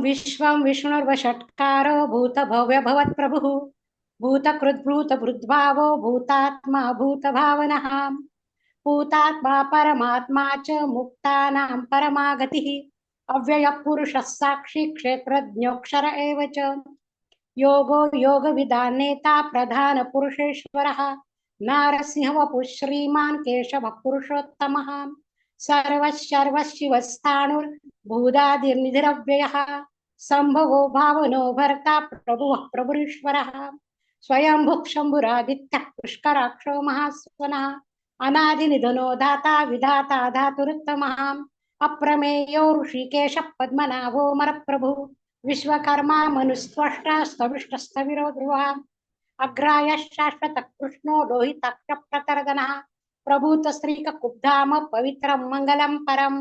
विश्वं विष्णुर्वषट्कारो भूतभव्यभवत्प्रभुः। भूतकृद्भूतभृद्भावो भूतात्मा भूतभावनः। भूतात्मा परमात्मा च मुक्तानां परमागतिः। अव्ययः पुरुषः साक्षी क्षेत्रज्ञोऽक्षर एव च। योगो योगविदां नेता प्रधानपुरुषेश्वरः। नारसिंहवपुः श्रीमान् केशवः पुरुषोत्तमः सर्वशर्वशिवस्थाणुर्भूदादिर्निधिरव्ययः सम्भवो भावनो भर्ता प्रभुवः प्रभुरीश्वरः स्वयंभुः शम्भुरादित्यः पुष्कराक्षो महास्वनः अनादिनिधनो दाता विधाता धातुरुत्तमः अप्रमेयो ऋषिकेशः पद्मनाभो मरप्रभुः विश्वकर्मा मनुस्त्वष्टा स्तविष्टस्तविरो ध्रुवः अग्राय ప్రభూత స్త్రీక కుబ్ధామ పవిత్రం మంగళం పరం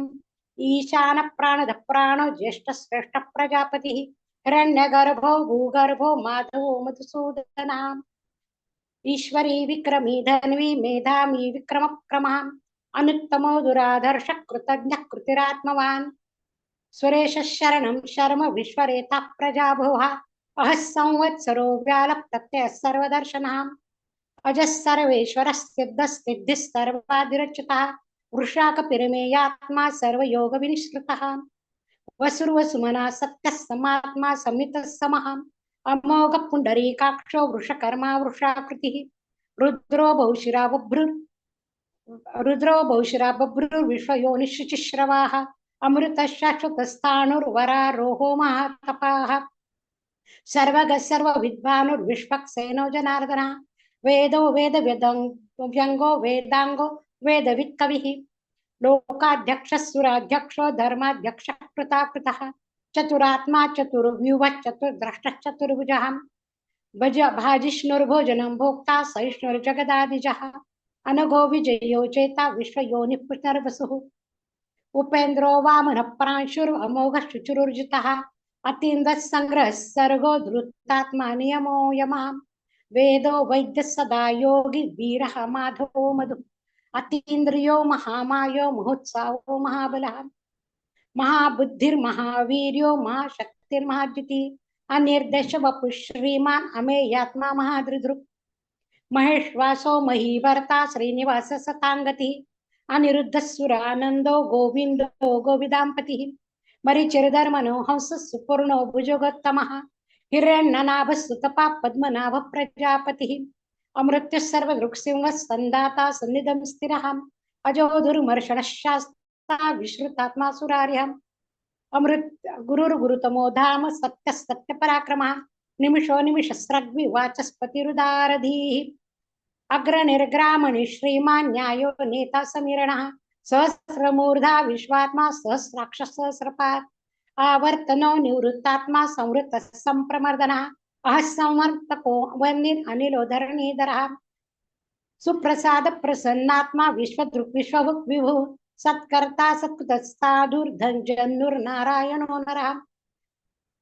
ఈశాన ప్రాణద ప్రాణో జ్యేష్ఠ శ్రేష్ఠ ప్రజాపతి హిరణ్య గర్భో భూగర్భో మాధవో మధుసూదనా ఈశ్వరీ విక్రమీ ధన్వి మేధామి విక్రమ క్రమాం అనుత్తమో దురాధర్ష కృతజ్ఞ కృతిరాత్మవాన్ సురేష శరణం శర్మ విశ్వరేత ప్రజాభువ అహ సంవత్సరో వ్యాలప్తత్య సర్వదర్శనాం అజ సర్వేశ్వర సిద్ధ సిద్ధి సర్వాదిరచిత వృషాక పిరమేయాత్మా సర్వయోగ వినిశ్రుత వసుర్వసుమనా సత్య సమాత్మా సమిత సమహం అమోఘ పుండరీకాక్షో వృషకర్మా వృషాకృతి రుద్రో బహుశిరా బభ్రు రుద్రో బహుశిరా బభ్రు విశ్వయోనిశ్రుచిశ్రవా అమృత శాశ్వతస్థాణుర్వరారోహో మహాతపా సర్వగ సర్వ విద్వానుర్విష్పక్ సేనో वेद व्यङ्गो वेदाङ्गो वेदवित्कविः लोकाध्यक्षः सुराध्यक्षो धर्माध्यक्षः कृताकृतः, चतुरात्मा चतुर्व्यूहः चतुर्द्रष्टः चतुर्भुजः। भज भाजिष्णुर्भोजनं भोक्ता सहिष्णुर्जगदादिजः। अनघो विजयो चेता विश्वयोनिः पुनर्वसुः। उपेन्द्रो वामनः प्रांशुरमोघः शुचिरुर्जितः अतीन्द्रः संग्रहः सर्गो धृतात्मा नियमो వేదో వైద్య సదా యోగి వీర మాధవో మధు అతీంద్రియో మహామాయో మహోత్సావో మహాబల మహాబుద్ధిర్మహావీర్యో మహాశక్తిర్మహాద్యుతి అనిర్దేశ వపు శ్రీమాన్ అమేయాత్మా మహాదృదృక్ మహేశ్వాసో మహీవర్త శ్రీనివాస సతాంగతి అనిరుద్ధ సురానందో గోవిందో గోవిదాంపతి మరి చిరుధర్మను హంస సుపూర్ణో భుజోగోత్తమ हिरण्यनाभस्तुतपा पद्मनाभ प्रजापतिः। अमृत्युः सर्वदृक्सिंहः सन्दाता सन्निधं स्थिरः अजोधुर्मर्षणः शास्ता विश्रुतात्मा सुरार्यः अमृत गुरुर्गुरुतमो धाम सत्यः सत्यपराक्रमः निमिषो निमिषस्रग्वि वाचस्पतिरुदारधीः अग्रनिर्ग्रामणि श्रीमान् न्यायो नेता समीरणः। सहस्रमूर्धा विश्वात्मा सहस्राक्ष सहस्रपात् ఆవర్తనో నివృత్తాత్మ సంవృత్త సంప్రమర్దన అసమర్థకో వర్ణిర్ అనిలో ధరణీధర సుప్రసాద ప్రసన్నాత్మ విశ్వదృక్ విశ్వ విభు సత్కర్త సత్కృతస్థాధుర్ధంజన్నుర్నారాయణో నర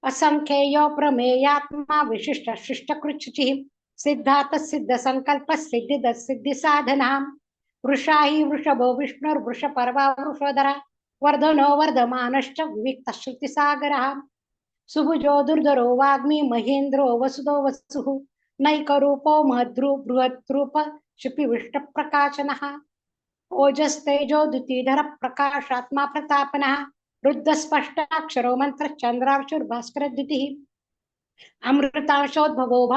అసంఖ్యేయో ప్రమేయాత్మ విశిష్ట శిష్టకృచ్యుచి సిద్ధాత సిద్ధ సంకల్ప సిద్ధిద సిద్ధి సాధన వృషాహి వృషభో విష్ణుర్ వృష పర్వ వృషోధర वर्धनो वर्धमानश्च विविक्त श्रुतिसागरः। सुभुजो दुर्धरो वाग्मी महेन्द्रो वसुदो वसुः। नैकरूपो महद्रू बृहद्रूप क्षिपिविष्टप्रकाशनः। ओजस्तेजो द्युतिधर प्रकाशात्मा प्रतापनः। रुद्धस्पष्टाक्षरो मन्त्रश्चन्द्रांशुर्भास्करद्युतिः अमृतांशोद्भवो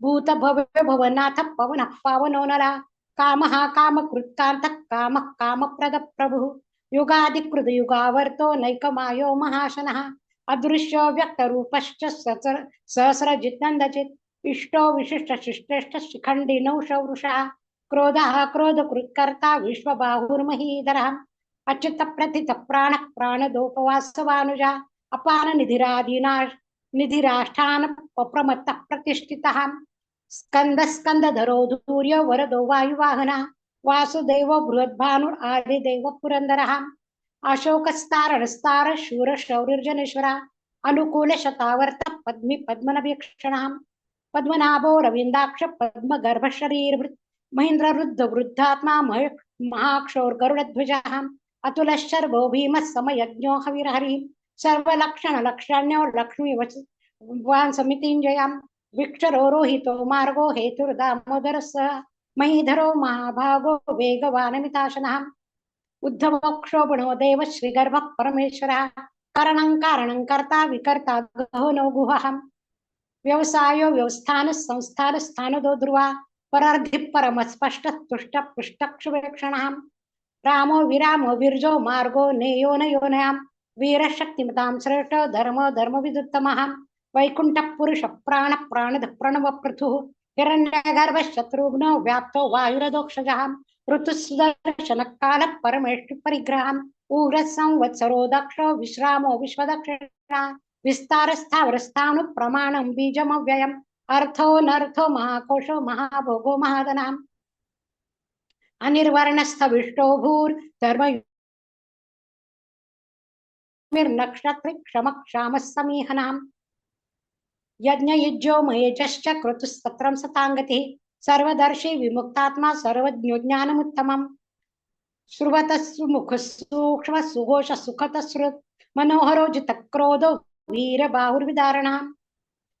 భూత భవ్య భవనాథ పవన పవనో నరా కామ కామ కృత్కాంత కామ కామ ప్రద ప్రభు యుగాది కృత యుగావర్తో నైకమాయో మహాశన అదృశ్యో వ్యక్త రూపశ్చ సహస్ర జిత్నందచిత్ ఇష్టో విశిష్ట శిష్టేష్ట శిఖండి నౌషవృష క్రోధ క్రోధ కృత్కర్త విశ్వబాహుర్మహీధర అచ్యుత ప్రథిత ప్రాణ ప్రాణదోపవాసవానుజ అపాన నిధిరాధీనా నిధిరాష్టాన ప్రమత్త ప్రతిష్ఠిత स्कंद स्कंदधरो धूर्य वरदो वायुवाहनः वासुदेव बृहद्भानुर् आदिदेव पुरन्दरः अशोकस्तारणस्तार शूर शौर्यर्जनेश्वर अनुकूल शतावर्त पद्मी पद्मनभीक्षण पद्मनाभो रविंदाक्ष पद्म गर्भ शरीर महेंद्र रुद्ध वृद्धात्मा महाक्षौर गरुड़ध्वज अतुल शर्वो भीम समयज्ञो हविर्हरि सर्वलक्षण लक्षण्यो लक्ष्मी वान समितिञ्जयां विक्षरोहितो मार्गो हेतुर्दामोदर महीधरो महाभागो वेगवानमिताशनः उद्धवक्षोभणो देव श्रीगर्भ परमेश्वर। करणं कारणं कर्ता विकर्ता गहनो गुहः। व्यवसायो व्यवस्थान संस्थान स्थान दो ध्रुवा परार्धि परम स्पष्ट तुष्ट पृष्ठक्षुवेक्षण। रामो विरामो विरजो मार्गो नेयो शक्तिमतां श्रेष्ठ धर्म धर्म వైకుంఠ పురుష ప్రాణ ప్రాణద ప్రణవ పృథు హిరణ్యగర్భ శత్రుఘ్న వ్యాప్తో వాయురదోక్షజ ఋతుసుదర్శన కాల పరమేష్ పరిగ్రహం ఊర సంవత్సరో దక్ష విశ్రామో విశ్వదక్ష విస్తార స్థావరస్థాను ప్రమాణం బీజమవ్యయం అర్థో నర్థో మహాకోశో మహాభోగో మహాదనాం అనిర్వర్ణస్థవిష్టో భూర్ ధర్మ నక్షత్రి క్షమ క్షామ సమీహనాం यज्ञयुज्योमयजश्च कृतुस्तत्रं सताङ्गतिः सर्वदर्शी विमुक्तात्मा सर्वज्ञानमुत्तमम् श्रुवतस्सुमुखसूक्ष्मसुघोषसुखतसृत् मनोहरोजितक्रोधो वीरबाहुर्विदारणा।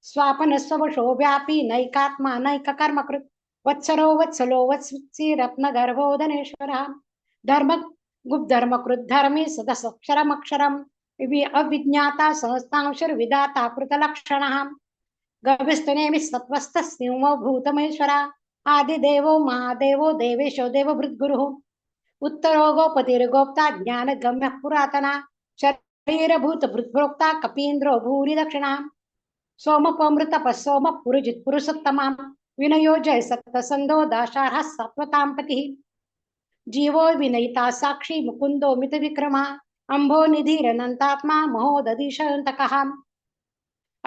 स्वापनस्वशो व्यापी नैकात्मा नैककर्मकृत् वत्सरो वत्सलो वत्सिरत्नगर्भोदनेश्वरः। धर्म गुप्धर्मकृद्धर्मे सदसक्षरमक्षरम्। अविज्ञाता सहस्तांशुर्विदाता कृतलक्षणः। गभिस्तनेमि सत्वस्थ सिंह भूतमेश्वर आदिदेवो महादेवो देवेशो देवभृद्गुरुः। उत्तरो गोपतिर्गोप्ता ज्ञान गम्य पुरातना शरीरभूत भृद्भोक्ता कपीन्द्रो भूरि दक्षिणा सोमपमृतप सोम पुरुजित पुरुषोत्तमाम, विनयो जय सत्संदो दाशारः सत्वतांपति जीवो विनयिता साक्षी मुकुंदो मित विक्रमा अंभो निधिरनंतात्मा महोदधिशंतकः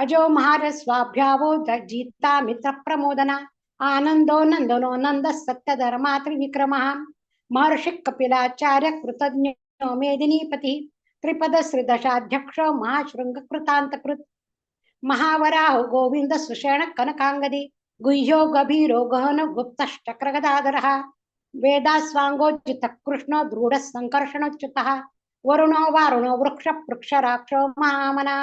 अजो महार स्वाभ्यावो जीता मित्र प्रमोदना आनंदो नंदनो नंद सत्य धर्मा त्रिविक्रम। महर्षि कपिलाचार्य कृतज्ञ मेदिनीपति। त्रिपद श्रीदशाध्यक्ष महाशृंग कृतांतकृत महावराह गोविंद सुषेण कनकांगदी गुह्यो गभीरो गहन गुप्त चक्रगदाधर वेदास्वांगोचित कृष्ण दृढ़ संकर्षणच्युत वरुणो वारुणो वृक्ष पृक्षराक्ष महामना।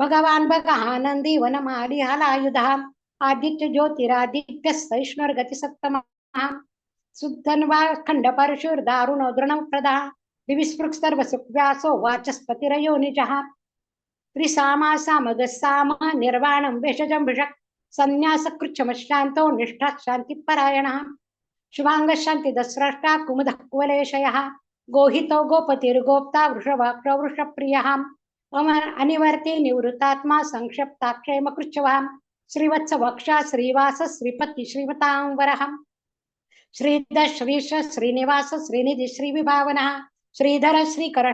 भगवान भगानंदी वनमाली हलायुध, आदित्य ज्योतिरादित्य सहिष्णुर्गति सत्तम सुधन्वा खंड परशुर दारुणो दृढ़ प्रदा। दिविस्पृक् सर्व सुव्यासो वाचस्पतिरयो निजः। त्रिसामा सामगसामा निर्वाणं भेषजं भिषक् सन्न्यासकृच्छमशान्तो निष्ठा शान्तिपरायणः। शुभाङ्गशान्तिदस्रष्टा कुमुदः कुवलेशयः। गोहितो गोपतिर्गोप्ता वृषभाक्षो वृषप्रियः अनिवर्ति निवृत्तात्मा संक्षिप्ताक्षेमकृच्छवां श्रीवत्स वक्षा श्रीवास श्रीपति श्रीमतांवरः श्रीधर श्रीश श्रीनिवास श्रीनिधि श्रीविभावनः। श्रीधर श्रीकर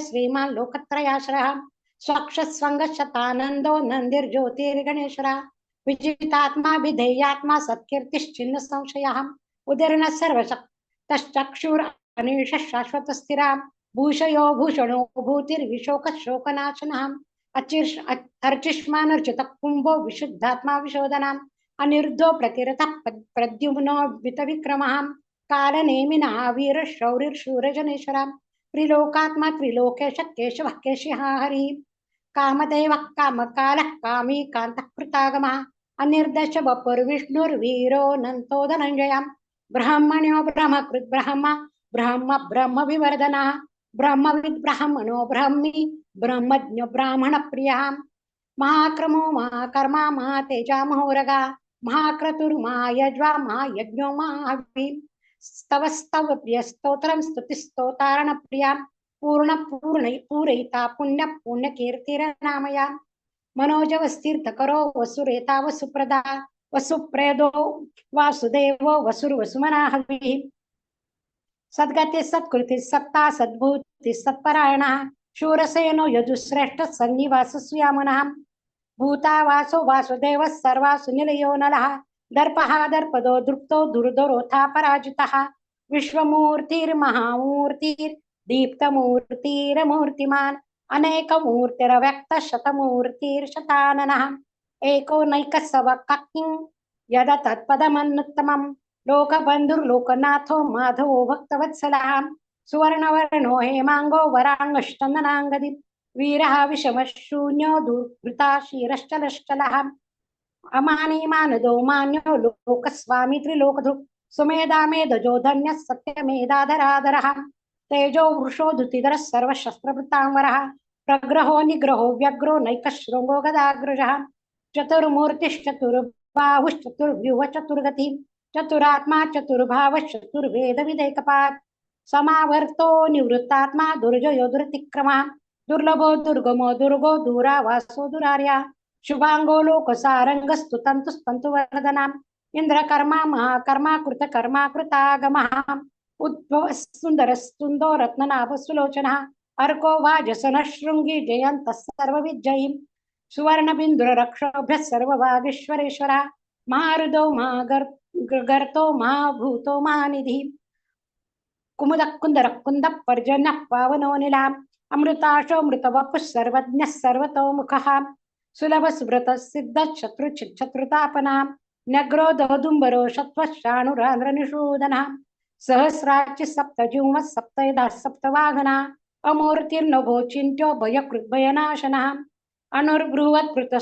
श्रीमान् लोकत्रयाश्रयः स्वक्षस्वंगशतानंदो नंदिर्ज्योतिर्गणेश्वरा विजितात्मा विधेयात्मा सत्कीर्तिश्चिन्न संशय उदीर्ण सर्वशक्तश्चक्षुर अनिश शाश्वत स्थिरा भूषयो भूषणो भूतिर्विशोक शोकनाशना अर्चिष्मानर्चित कुंभो विशुद्धात्मा विशोधना अनिर्धो प्रतिरथ प्रद्युम्नो विक्रम कालनेमिना वीर शौरिर्शूरजनेश्वरा त्रिलोकात्मा त्रिलोकेश केशव केशिहा हरि। कामदेव कामकाल कामी कांतकृतागम अनिर्दश वपुर्विष्णुर्वीरो नंतो धनंजय ब्रह्मण्यो ब्रह्मकृत ब्रह्म। బ్రహ్మవిద్ బ్రాహ్మణో బ్రహ్మి బ్రహ్మజ్ఞ బ్రాహ్మణ ప్రియా మహాక్రమో మహాకర్మ మహా తేజామహోరగా మహాక్రతుర్మా యజ్వా మహాయజ్ఞో మహావి స్తవస్తవ ప్రియ స్తోత్రం స్తుతి స్తోతారణ ప్రియా పూర్ణ పూర్ణ పూరయిత పుణ్య పుణ్య కీర్తిరనామయా మనోజవ స్థీర్థకరో వసురేత వసుప్రదా వసుప్రేదో వాసుదేవో వసురు వసుమనాహవి सद्गति सत्कृति सत्ता सद्भूति सत्परायण शूरसेनो यजुश्रेष्ठ सन्निवास सुयामनः भूतावासो वासुदेव सर्वासु निलयो नलः दर्पः दर्पदो दृप्तो दुर्दरोथा पराजितः विश्वमूर्तिर्महामूर्तिर् दीप्तमूर्तिरमूर्तिमान् अनेकमूर्तिरव्यक्त शतमूर्तिर्शताननः एको नैकसवकिं यद तत्पदमनुत्तमम् लोकबन्धुर्लोकनाथो माधवो भक्तवत्सलः सुवर्णवर्णो हेमाङ्गो वराङ्गश्चन्दनाङ्गदि वीरः विषमशून्यो दुर्वृता क्षीरश्चलश्चलः अमानी मानदो मान्यो लोकस्वामी त्रिलोकधृक् सुमेधा मेधजो धन्यः सत्यमेधाधराधरः। तेजो वृषो धुतिधरः सर्वशस्त्रवृतांवरः प्रग्रहो निग्रहो व्यग्रो नैकशृङ्गो गदाग्रजः चतुर्मूर्तिश्चतुर्बाहुश्चतुर्व्यूह चतुर्गति चतुरात्मा चतुर्भावश्चतुर्वेदविदेकपात् समावर्तो निवृत्तात्मा दुर्जयो दुरतिक्रमः दुर्लभो दुर्गमो दुर्गो दूरावासो दुरार्या शुभांगो लोकसारंगस्तु तंतुस्तंतु वरदनाम इंद्रकर्मा महाकर्मा कृतकर्मा कृतागमः उद्भव सुंदर सुंदो रत्ननाभ सुलोचनः अर्को वाजसन शृंगी जयंत सर्वविजयी सुवर्ण बिंदुर रक्षोभ्य गर्तो मा भूतो मा निधी। कुमुद कुंद रक्कुंद पावनो निलाम अमृताशो मृत सर्वज्ञः सर्वतो मुख सुलभ स्मृत सिद्ध शत्रु शत्रुतापना नग्रो दहदुम्बरो शत्वशाणुरान्द्रनिषूदनः सहस्राचि सप्त जिह्म सप्त सप्त वाघना अमूर्तिर्नभो चिन्त्यो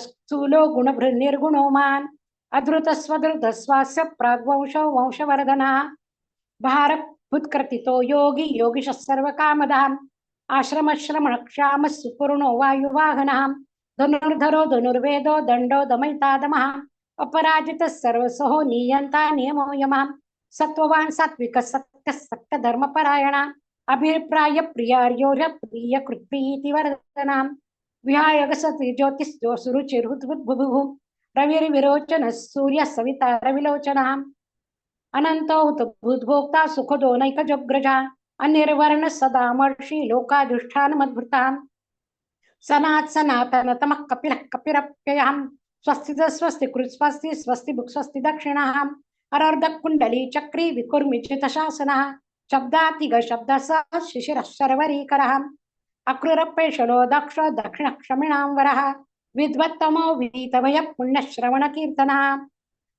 स्थूलो गुणभृ निर्गुणो मान अधृतस्वधृतस्वास्य प्राग्वंशो वंशवर्धना। भारभुत्कृतितो योगी योगिशः सर्वकामदाम् आश्रमश्रमणक्षाम सुपूर्णो वायुवाहनः। धनुर्धरो धनुर्वेदो दंडो दमयितादमः। अपराजितः सर्वसहो नियन्ता नियमो यमः। सत्त्ववान् सात्विक सत्य सत्यधर्मपरायणा। अभिप्राय प्रियार्योर्य प्रिय कृत्प्रीति वर्धना। विहाय ज्योतिष्यो सुरुचिर्हुद्भुभुः रविर्विरोचनः सूर्य सविता रविलोचनः। अनन्तो भूद्भोक्ता सुखदो नैकजग्रजा। अनिर्वर्ण सदा मर्षि लोकाधिष्ठान मद्भृताम् सनात् सनातन तम कपिलः कपिरप्ययम् स्वस्ति स्वस्ति कृत् स्वस्ति स्वस्ति भुक् स्वस्ति दक्षिणः। अरर्ध कुण्डली चक्री विकुर्मिचित शासनः शब्दातिग शब्द शिशिरः शर्वरीकरः अक्रुरपेषणो दक्ष दक्षिण क्षमिणां वरः। विद्वत्तमो विदितभय पुण्यश्रवण कीर्तनः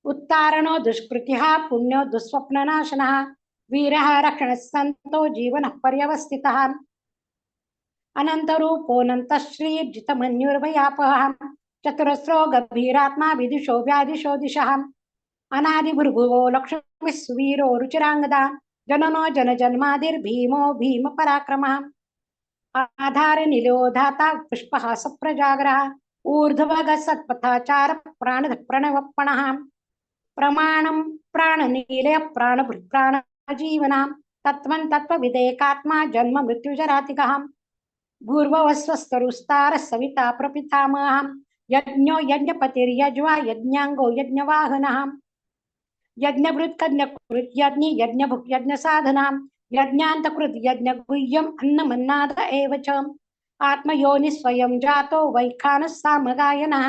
उत्तारणो दुष्कृतिः, पुण्यो दुःस्वप्ननाशनः। वीरः रक्षणः सन्तो जीवनः पर्यवस्थितः। अनन्तरूपोऽनन्तश्रीर्जितमन्युर्भयापहः चतुरस्रो गभीरात्मा विदिशो व्यादिशो दिशः। अनादिभुर्भुवो लक्ष्मीः सुवीरो रुचिराङ्गदा। जननो जनजन्मादिर्भीमो भीमपराक्रमः। आधार ఊర్ధ్వగ సత్పథాచార ప్రాణ ప్రణవప్పణ ప్రమాణం ప్రాణ నీలయ ప్రాణ ప్రాణజీవన తత్వం తత్వ విధేయకాత్మా జన్మ మృత్యుజరాతిక భూర్వస్వస్తరుస్తార సవితా ప్రపితామహం యజ్ఞో యజ్ఞపతిర్యజ్వా యజ్ఞాంగో యజ్ఞవాహన యజ్ఞభృత్ కన్యకృత్ యజ్ఞి యజ్ఞభుక్ యజ్ఞ సాధనా యజ్ఞాంతకృత్ యజ్ఞ आत्मयोनि स्वयं जातो वैखानः सामगायनः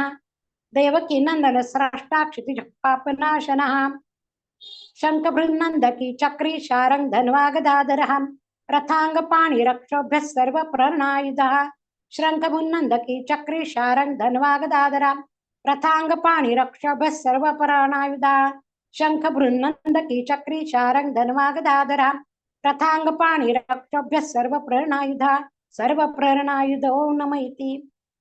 देवकी नन्दन स्रष्टा क्षितिजः पापनाशनः। शङ्खभृन्नन्दकी चक्री शारङ्ग धन्वागदाधरः रथाङ्गपाणिरक्षोभ्यः सर्वप्रणायुधः शङ्खभुन्नन्दकी चक्री शारङ्ग धन्वागदाधरः रथाङ्गपाणिरक्षोभ्यः सर्वप्राणायुधा शङ्खभृन्नन्दकी चक्री शारङ्ग धन्वागदाधरः रथाङ्गपाणिरक्षोभ्यः ಸರ್ವ ಪ್ರೇರಣಾಯುಧೋ ನಮ ಇತಿ.